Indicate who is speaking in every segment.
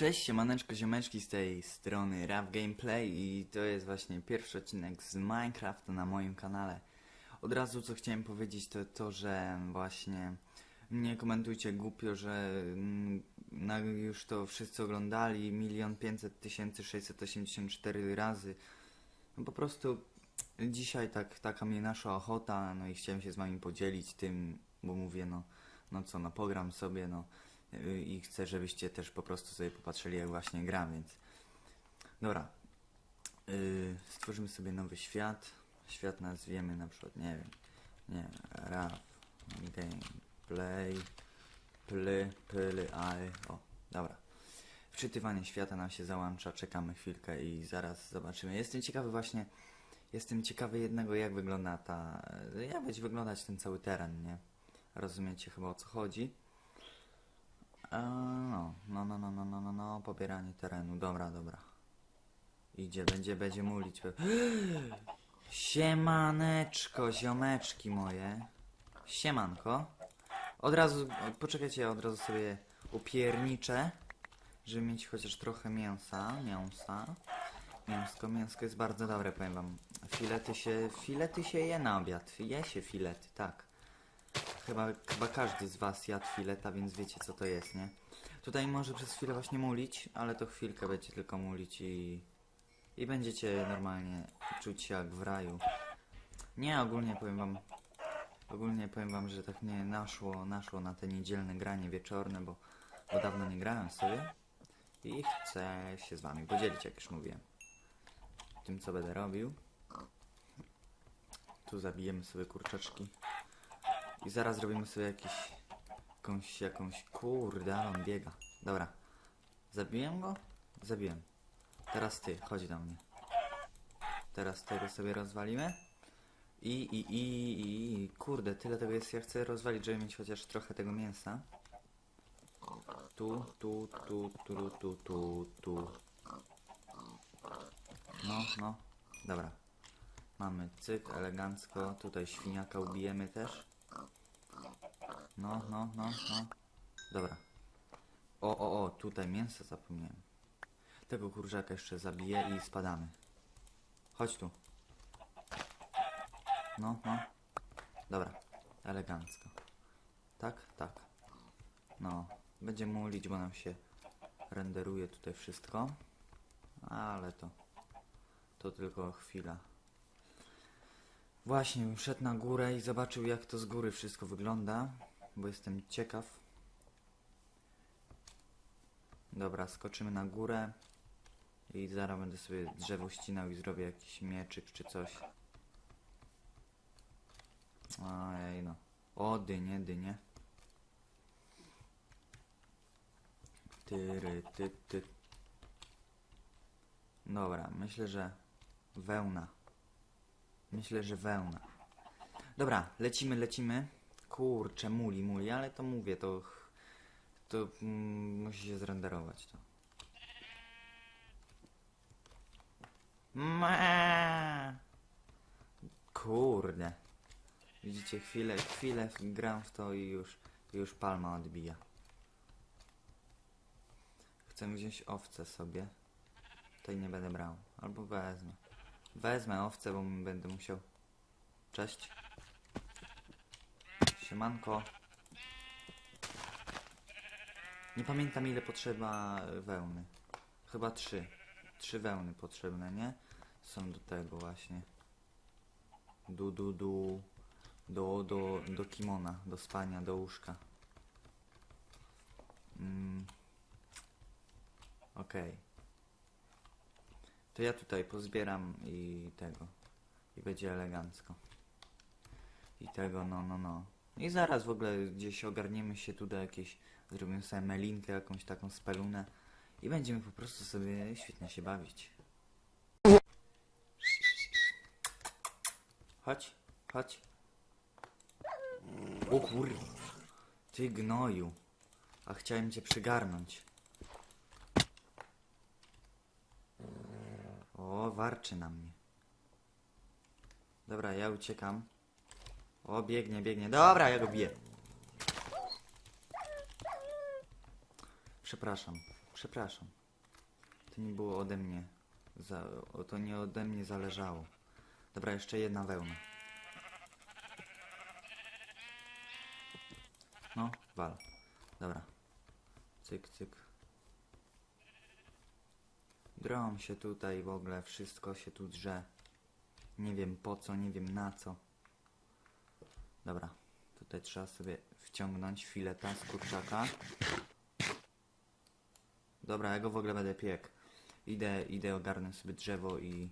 Speaker 1: Cześć, siemaneczko, ziomeczki z tej strony Rap Gameplay i to jest właśnie pierwszy odcinek z Minecrafta na moim kanale. Od razu co chciałem powiedzieć to to, że właśnie nie komentujcie głupio, że mm, już to wszyscy oglądali milion pięćset tysięcy sześćset osiemdziesiąt cztery razy. No po prostu dzisiaj tak, taka mnie nasza ochota, no i chciałem się z wami podzielić tym, bo mówię no, no co, no pogram sobie, no i chcę, żebyście też po prostu sobie popatrzyli jak właśnie gram, więc dobra. Yy, stworzymy sobie nowy świat. Świat nazwiemy na przykład, nie wiem, nie rap, gameplay, ply, pyly, ale, o, dobra. Wczytywanie świata nam się załącza, czekamy chwilkę i zaraz zobaczymy. Jestem ciekawy właśnie, jestem ciekawy jednego jak wygląda ta, jak będzie wyglądać ten cały teren, nie? Rozumiecie chyba o co chodzi. E, no, no, no, no, no, no, no, no, pobieranie terenu, dobra, dobra. Idzie, będzie, będzie mulić. Siemaneczko, ziomeczki moje. Siemanko. Od razu, poczekajcie, ja od razu sobie upierniczę, żeby mieć chociaż trochę mięsa, mięsa. Mięsko, mięsko jest bardzo dobre, powiem wam. Filety się, filety się je na obiad, je się filety, tak. Chyba, chyba każdy z was jadł fileta, więc wiecie co to jest, nie? Tutaj może przez chwilę właśnie mulić, ale to chwilkę będzie tylko mulić i... I będziecie normalnie czuć się jak w raju. Nie, ogólnie powiem wam... Ogólnie powiem wam, że tak mnie naszło, naszło na te niedzielne granie wieczorne, bo, bo dawno nie grałem sobie. I chcę się z wami podzielić, jak już mówiłem. Tym, co będę robił. Tu zabijemy sobie kurczaczki. I zaraz zrobimy sobie jakiś... Jakąś, jakąś... Kurde, ale on biega. Dobra. Zabiłem go? Zabiłem. Teraz ty, chodź do mnie. Teraz tego sobie rozwalimy. I, i, i, i, kurde, tyle tego jest, ja chcę rozwalić, żeby mieć chociaż trochę tego mięsa. Tu, tu, tu, tu, tu, tu, tu. No, no, dobra. Mamy cyk, elegancko, tutaj świniaka ubijemy też. No, no, no, no. Dobra. O, o, o, tutaj mięso zapomniałem. Tego kurczaka jeszcze zabiję i spadamy. Chodź tu. No, no. Dobra. Elegancko. Tak, tak. No. Będzie mulić, bo nam się renderuje tutaj wszystko. Ale to... To tylko chwila. Właśnie, szedł na górę i zobaczył jak to z góry wszystko wygląda, bo jestem ciekaw. Dobra, skoczymy na górę i zaraz będę sobie drzewo ścinał i zrobię jakiś mieczyk czy coś. Ojej no. O, dynie, dynie. Tyry, ty, ty. Dobra, myślę, że wełna. Myślę, że wełna. Dobra, lecimy, lecimy. Kurczę, muli, muli, ale to mówię, to... To mm, musi się zrenderować to. Ma. Kurde. Widzicie, chwilę, chwilę gram w to i już, już palma odbija. Chcę wziąć owce sobie. Tej nie będę brał. Albo wezmę. Wezmę owce, bo będę musiał. Cześć. Siemanko. Nie pamiętam ile potrzeba wełny. Chyba trzy. Trzy wełny potrzebne, nie? Są do tego właśnie. Du, du, du. Do, do, do kimona, do spania, do łóżka. Mm. Okej. To ja tutaj pozbieram i tego. I będzie elegancko. I tego, no, no, no. I zaraz w ogóle gdzieś ogarniemy się tu do jakiejś, zrobimy sobie melinkę, jakąś taką spelunę i będziemy po prostu sobie świetnie się bawić. Chodź, chodź. O kur... Ty gnoju. A chciałem cię przygarnąć. O, warczy na mnie. Dobra, ja uciekam. O, biegnie, biegnie. Dobra, ja go biję. Przepraszam, przepraszam. To nie było ode mnie. Za, to nie ode mnie zależało. Dobra, jeszcze jedna wełna. No, wal. Dobra. Cyk, cyk. Drą się tutaj w ogóle, wszystko się tu drze. Nie wiem po co, nie wiem na co. Dobra, tutaj trzeba sobie wciągnąć fileta z kurczaka. Dobra, ja go w ogóle będę piekł. Idę, idę ogarnę sobie drzewo i,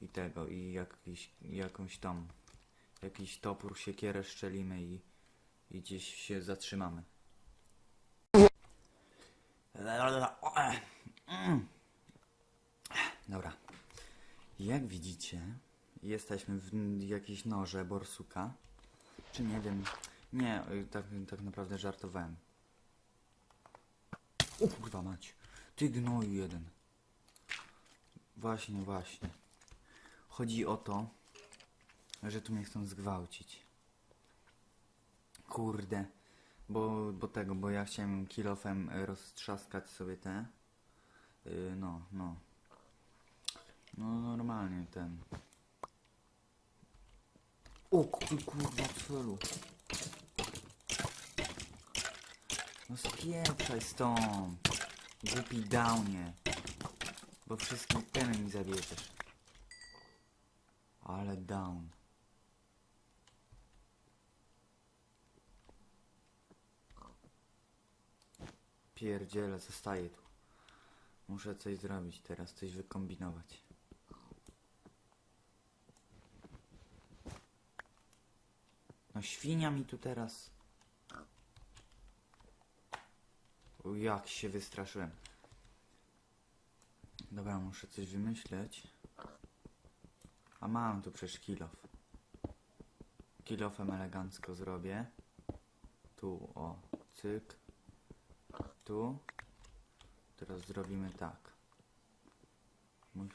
Speaker 1: i tego, i jakiś, jakąś tam, jakiś topór, siekierę szczelimy i, i gdzieś się zatrzymamy. Dobra. Jak widzicie, jesteśmy w jakiejś noże borsuka. Czy nie wiem. Nie, y, tak, tak naprawdę żartowałem. O kurwa mać. Ty gnoju jeden. Właśnie, właśnie. Chodzi o to, że tu mnie chcą zgwałcić. Kurde. Bo, bo tego, bo ja chciałem kilofem roztrzaskać sobie te. Yy, no, no. No normalnie ten. O ty kurwa celu. No spieprzaj stąd. Głupi downie. Bo wszystkie temy mi zabierzesz. Ale down. Pierdziele, zostaję tu. Muszę coś zrobić teraz, coś wykombinować. No świnia mi tu teraz. O, jak się wystraszyłem. Dobra, muszę coś wymyśleć. A mam tu przecież kilof. Kilofem elegancko zrobię. Tu, o, cyk. Tu. Teraz zrobimy tak. Mus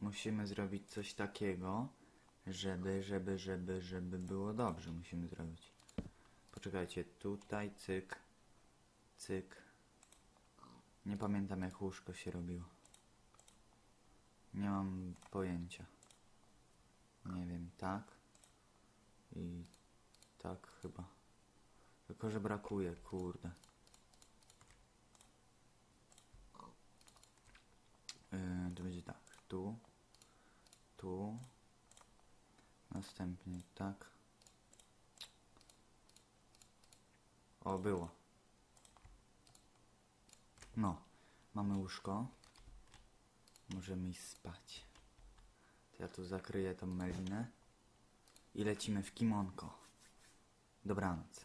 Speaker 1: musimy zrobić coś takiego, żeby, żeby, żeby, żeby było dobrze. Musimy zrobić. Poczekajcie, tutaj, cyk, cyk. Nie pamiętam jak łóżko się robiło. Nie mam pojęcia. Nie wiem, tak. I tak chyba. Tylko, że brakuje, kurde. Yy, to będzie tak. Tu. Tu. Następnie tak. O, było. No. Mamy łóżko. Możemy iść spać. To ja tu zakryję tą melinę. I lecimy w kimonko. Dobranoc.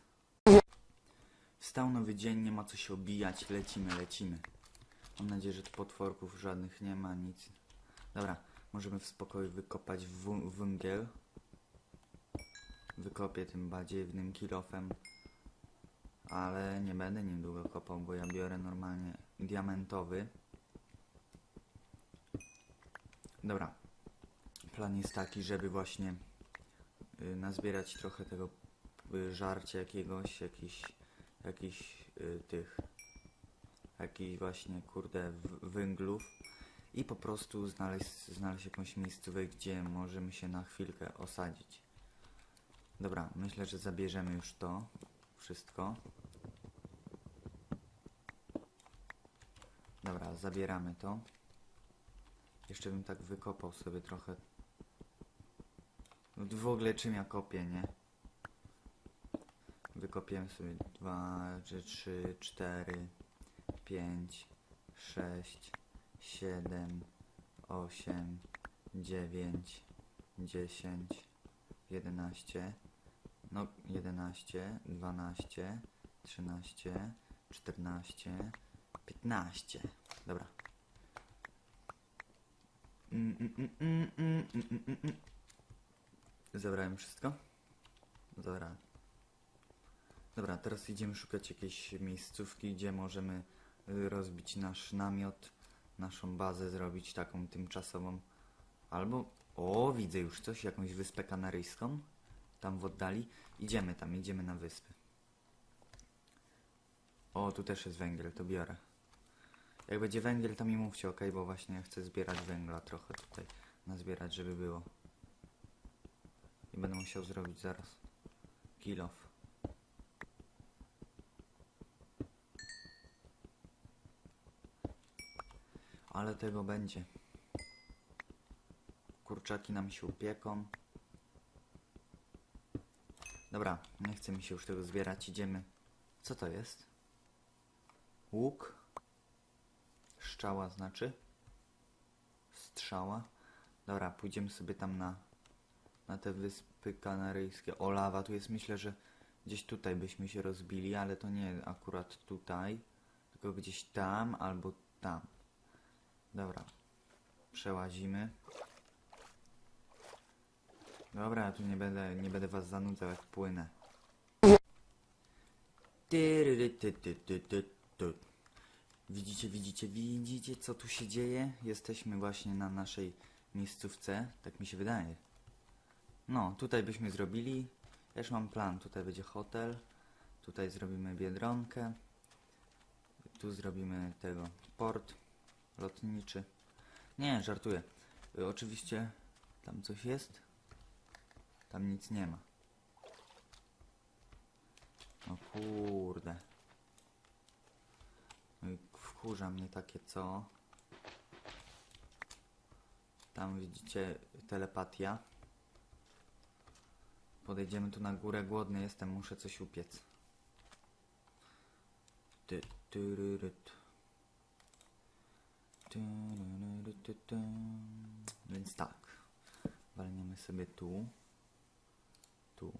Speaker 1: Wstał nowy dzień, nie ma co się obijać. Lecimy, lecimy. Mam nadzieję, że tu potworków żadnych nie ma, nic. Dobra, możemy w spokoju wykopać węgiel. Wykopię tym badziewnym kilofem. Ale nie będę nim długo kopał, bo ja biorę normalnie diamentowy. Dobra. Plan jest taki, żeby właśnie y, nazbierać trochę tego y, żarcia jakiegoś, jakiś, jakiś y, tych, jakiś właśnie, kurde, węglów i po prostu znaleźć, znaleźć jakąś miejscówkę, gdzie możemy się na chwilkę osadzić. Dobra, myślę, że zabierzemy już to wszystko. Dobra, zabieramy to. Jeszcze bym tak wykopał sobie trochę. No w ogóle czym ja kopię, nie? Wykopiłem sobie dwa, czy trzy, cztery, pięć, sześć, siedem, osiem, dziewięć, dziesięć, jedenaście, no jedenaście, dwanaście, trzynaście, czternaście, piętnaście. Dobra. Mm, mm, mm, mm. Zabrałem wszystko? Zabrałem. Dobra, teraz idziemy szukać jakiejś miejscówki, gdzie możemy y, rozbić nasz namiot, naszą bazę zrobić taką tymczasową. Albo, o, widzę już coś, jakąś wyspę kanaryjską, tam w oddali. Idziemy tam, idziemy na wyspę. O, tu też jest węgiel, to biorę. Jak będzie węgiel, to mi mówcie, ok? Bo właśnie chcę zbierać węgla trochę tutaj. Nazbierać, żeby było. I będę musiał zrobić zaraz. Kill off. Ale tego będzie. Kurczaki nam się upieką. Dobra, nie chce mi się już tego zbierać, idziemy. Co to jest? Łuk. Szczała znaczy. Strzała. Dobra, pójdziemy sobie tam na, na te wyspy kanaryjskie. O, lawa tu jest, myślę, że gdzieś tutaj byśmy się rozbili, ale to nie akurat tutaj, tylko gdzieś tam albo tam. Dobra, przełazimy. Dobra, tu nie będę, nie będę was zanudzał jak płynę. Widzicie, widzicie, widzicie co tu się dzieje? Jesteśmy właśnie na naszej miejscówce, tak mi się wydaje. No, tutaj byśmy zrobili. Ja już mam plan, tutaj będzie hotel. Tutaj zrobimy biedronkę. Tu zrobimy tego port lotniczy. Nie, żartuję. Oczywiście tam coś jest. Tam nic nie ma. No kurde. No Wkurza mnie takie co. Tam widzicie telepatia. Podejdziemy tu na górę, głodny jestem, muszę coś upiec. Ty, tyryryt. Tyryrytyty. Więc tak. Walniemy sobie tu. Tu.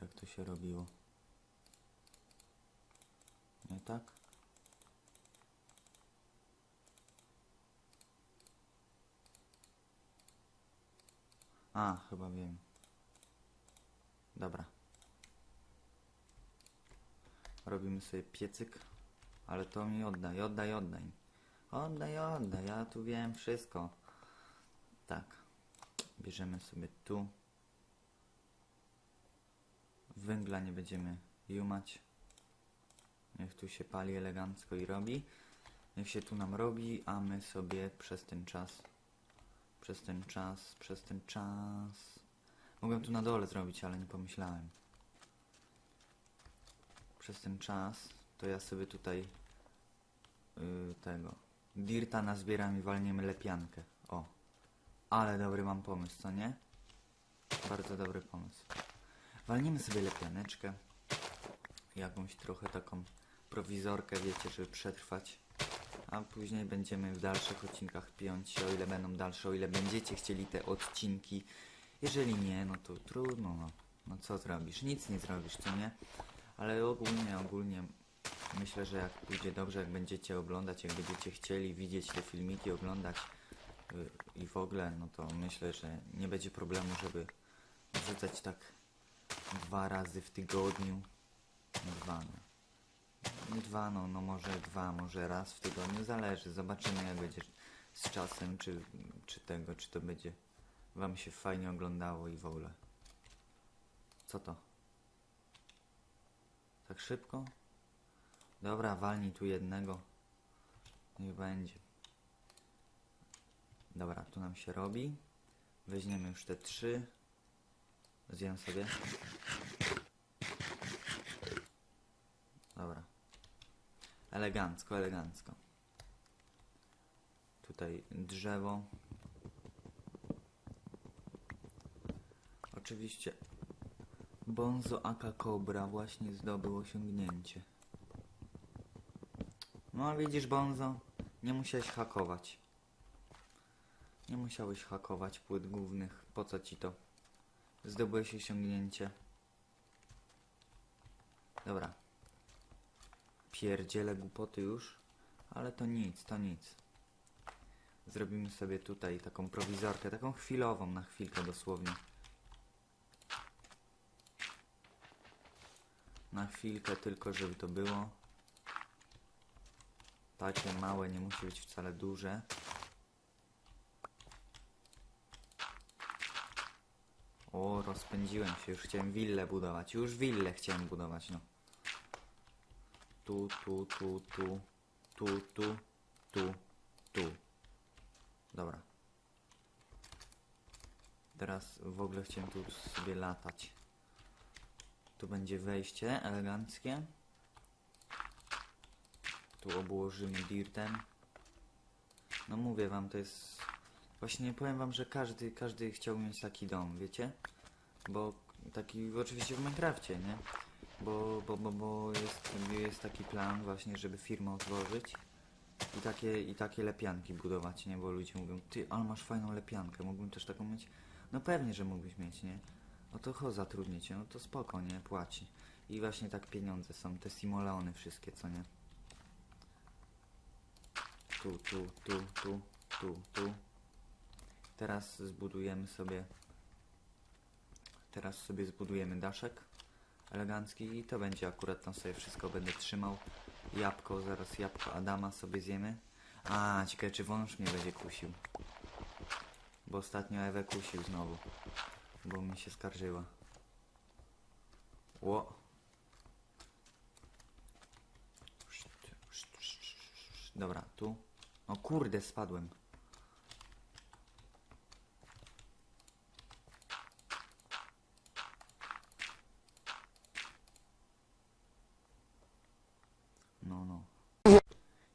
Speaker 1: Jak to się robiło? Nie tak? A, chyba wiem. Dobra. Robimy sobie piecyk. Ale to mi oddaj, oddaj, oddaj. Oddaj, oddaj, ja tu wiem wszystko. Tak. Bierzemy sobie tu. Węgla nie będziemy jumać. Niech tu się pali elegancko i robi. Niech się tu nam robi, a my sobie przez ten czas, przez ten czas, przez ten czas. Mogłem tu na dole zrobić, ale nie pomyślałem. Przez ten czas to ja sobie tutaj yy, tego dirta nazbieram i walniemy lepiankę. O, ale dobry mam pomysł, co nie? Bardzo dobry pomysł. Walniemy sobie lepianeczkę. Jakąś trochę taką prowizorkę, wiecie, żeby przetrwać. A później będziemy w dalszych odcinkach piąć się, o ile będą dalsze, o ile będziecie chcieli te odcinki. Jeżeli nie, no to trudno, no. No co zrobisz? Nic nie zrobisz, co nie? Ale ogólnie, ogólnie myślę, że jak pójdzie dobrze, jak będziecie oglądać, jak będziecie chcieli widzieć te filmiki, oglądać y, i w ogóle, no to myślę, że nie będzie problemu, żeby wrzucać tak dwa razy w tygodniu. No dwa, no. Nie dwa, no, no może dwa, może raz w tygodniu, zależy. Zobaczymy jak będzie z czasem, czy, czy tego, czy to będzie wam się fajnie oglądało i w ogóle. Co to? Tak szybko? Dobra, walnij tu jednego. Niech będzie. Dobra, tu nam się robi. Weźmiemy już te trzy. Zjem sobie. Dobra. Elegancko, elegancko. Tutaj drzewo. Oczywiście Bonzo Aka Cobra właśnie zdobył osiągnięcie. No widzisz Bonzo, nie musiałeś hakować. Nie musiałeś hakować płyt głównych. Po co ci to? Zdobyłeś osiągnięcie. Dobra. Pierdziele głupoty już, ale to nic, to nic. Zrobimy sobie tutaj taką prowizorkę, taką chwilową, na chwilkę dosłownie. Na chwilkę tylko, żeby to było. Takie małe, nie musi być wcale duże. O, rozpędziłem się, już chciałem willę budować. Już willę chciałem budować, no. tu, tu, tu, tu, tu, tu, tu, tu. Dobra. Teraz w ogóle chciałem tu sobie latać. Tu będzie wejście eleganckie. Tu obłożymy dirtem. No mówię wam, to jest... Właśnie powiem wam, że każdy, każdy chciał mieć taki dom, wiecie? Bo taki, oczywiście w Minecrafcie, nie? Bo, bo, bo, bo jest, jest taki plan właśnie, żeby firmę otworzyć i takie, i takie lepianki budować, nie? Bo ludzie mówią, ty, ale masz fajną lepiankę, mógłbym też taką mieć? No pewnie, że mógłbyś mieć, nie? No to cho zatrudnicie, no to spoko, nie? Płaci. I właśnie tak pieniądze są, te simoleony wszystkie, co nie? Tu, tu, tu, tu, tu, tu. Teraz zbudujemy sobie Teraz sobie zbudujemy daszek elegancki i to będzie akurat tam sobie wszystko będę trzymał. Jabłko, zaraz jabłko Adama sobie zjemy. A, ciekawe czy wąż mnie będzie kusił. Bo ostatnio Ewę kusił znowu. Bo mi się skarżyła. Ło. Dobra, tu. O kurde, spadłem. No, no.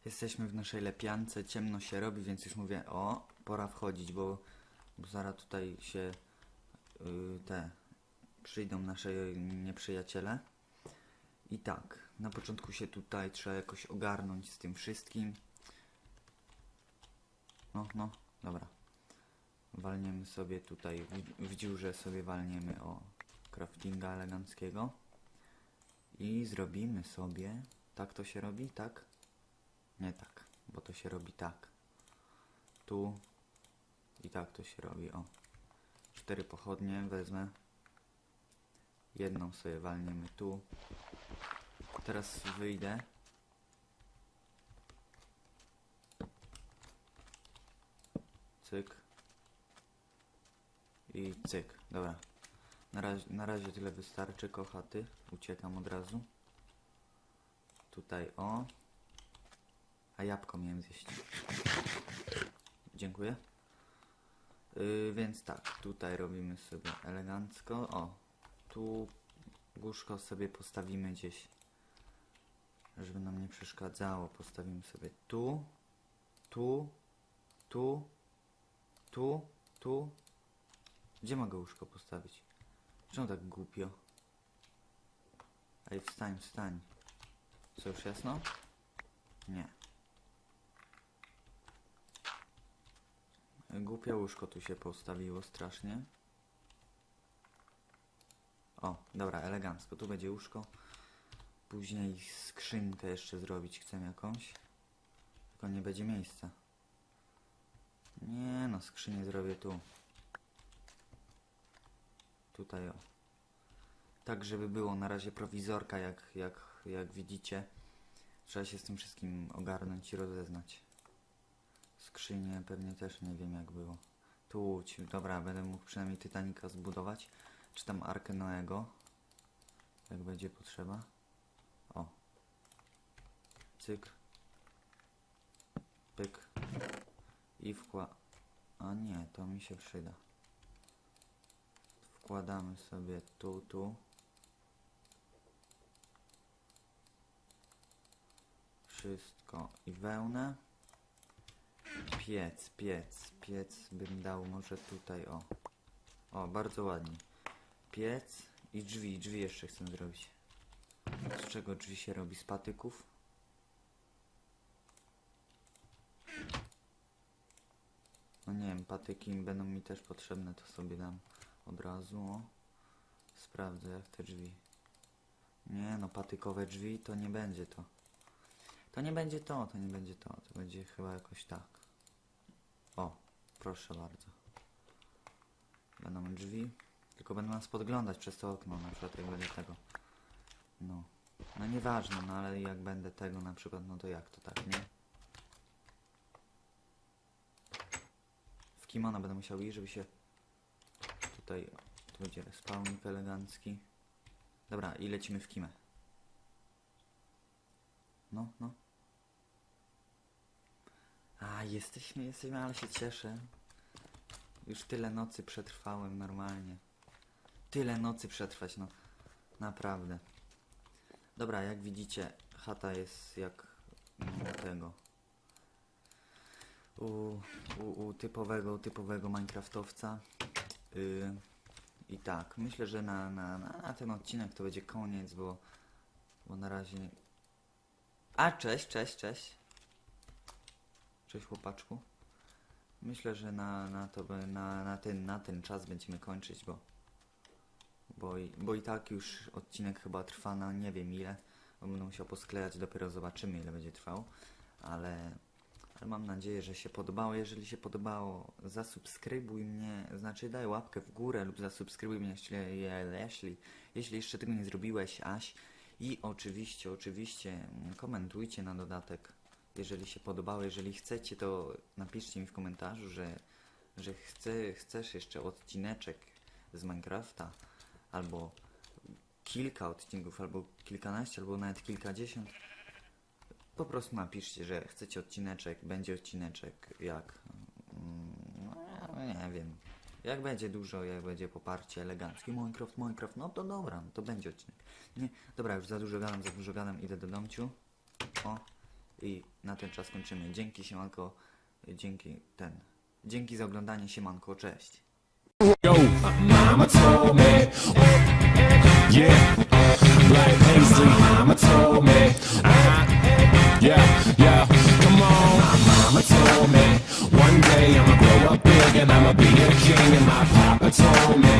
Speaker 1: Jesteśmy w naszej lepiance, ciemno się robi, więc już mówię, o, pora wchodzić, bo, bo zaraz tutaj się y, te przyjdą nasze nieprzyjaciele. I tak, na początku się tutaj trzeba jakoś ogarnąć z tym wszystkim. No, no, dobra. Walniemy sobie tutaj, w, w dziurze sobie walniemy o craftinga eleganckiego. I zrobimy sobie, tak to się robi, tak? Nie tak, bo to się robi tak. Tu i tak to się robi, o. Cztery pochodnie wezmę. Jedną sobie walniemy tu. Teraz wyjdę. Cyk. I cyk, dobra. Na razie, na razie tyle wystarczy, kochaty. Uciekam od razu. Tutaj o. A jabłko miałem zjeść. Dziękuję. Yy, więc tak, tutaj robimy sobie elegancko. O, tu łóżko sobie postawimy gdzieś, żeby nam nie przeszkadzało. Postawimy sobie tu, tu, tu, tu, tu. Gdzie mogę łóżko postawić? Czemu tak głupio? Ej, wstań, wstań. Co już jasno? Nie. Głupie łóżko tu się postawiło strasznie. O, dobra, elegancko. Tu będzie łóżko. Później skrzynkę jeszcze zrobić chcę jakąś. Tylko nie będzie miejsca. Nie no, skrzynię zrobię tu. Tutaj o. Tak, żeby było na razie prowizorka, jak, jak, jak widzicie. Trzeba się z tym wszystkim ogarnąć i rozeznać. Skrzynię pewnie też nie wiem jak było. Tu, ci- dobra, będę mógł przynajmniej Titanica zbudować. Czy tam Arkę Noego. Jak będzie potrzeba. O. Cyk. Pyk. I wkła... A nie, to mi się przyda. Wkładamy sobie tu, tu. Wszystko i wełnę. Piec, piec, piec bym dał może tutaj, o. O, bardzo ładnie. Piec i drzwi, drzwi jeszcze chcę zrobić. Z czego drzwi się robi? Z patyków? No nie wiem, patyki będą mi też potrzebne, to sobie dam od razu, o. Sprawdzę jak te drzwi. Nie no, patykowe drzwi to nie będzie to. To nie będzie to, to nie będzie to. To będzie chyba jakoś tak. O, proszę bardzo. Będą drzwi. Tylko będą nas podglądać przez to okno, na przykład jak będę tego. No. No nieważne, no ale jak będę tego na przykład, no to jak to tak, nie? W kimono będę musiał iść, żeby się tutaj, tu będzie respawnik elegancki. Dobra, i lecimy w kimę. No, no. A, jesteśmy, jesteśmy, ale się cieszę. Już tyle nocy przetrwałem normalnie. Tyle nocy przetrwać, no. Naprawdę. Dobra, jak widzicie, chata jest jak tego. U, u, u typowego, typowego Minecraftowca. Yy, I tak, myślę, że na, na, na ten odcinek to będzie koniec, bo, bo na razie... A, cześć, cześć, cześć. Cześć chłopaczku. Myślę, że na, na, to, na, na, ten, na ten czas będziemy kończyć, bo, bo, i, bo i tak już odcinek chyba trwa na nie wiem ile, będę musiał posklejać, dopiero zobaczymy ile będzie trwał, ale, ale mam nadzieję, że się podobało. Jeżeli się podobało, zasubskrybuj mnie, znaczy daj łapkę w górę lub zasubskrybuj mnie, jeśli, jeśli jeszcze tego nie zrobiłeś, Aś. I oczywiście, oczywiście komentujcie na dodatek, jeżeli się podobało. Jeżeli chcecie, to napiszcie mi w komentarzu, że, że chce, chcesz jeszcze odcineczek z Minecrafta, albo kilka odcinków, albo kilkanaście, albo nawet kilkadziesiąt. Po prostu napiszcie, że chcecie odcineczek, będzie odcineczek, jak. mm, No, nie wiem. Jak będzie dużo, jak będzie poparcie eleganckie, Minecraft, Minecraft, no to dobra, no to będzie odcinek. Nie, dobra, już za dużo gadam, za dużo gadam, idę do domciu. O, i na ten czas kończymy. Dzięki, siemanko, dzięki ten. Dzięki za oglądanie, siemanko, cześć.
Speaker 2: Yo, mama told me, yeah, like Paisley, mama told me, yeah, yeah, come on, mama told me, one day I'ma grow up big and I'ma be a king, and my papa told me,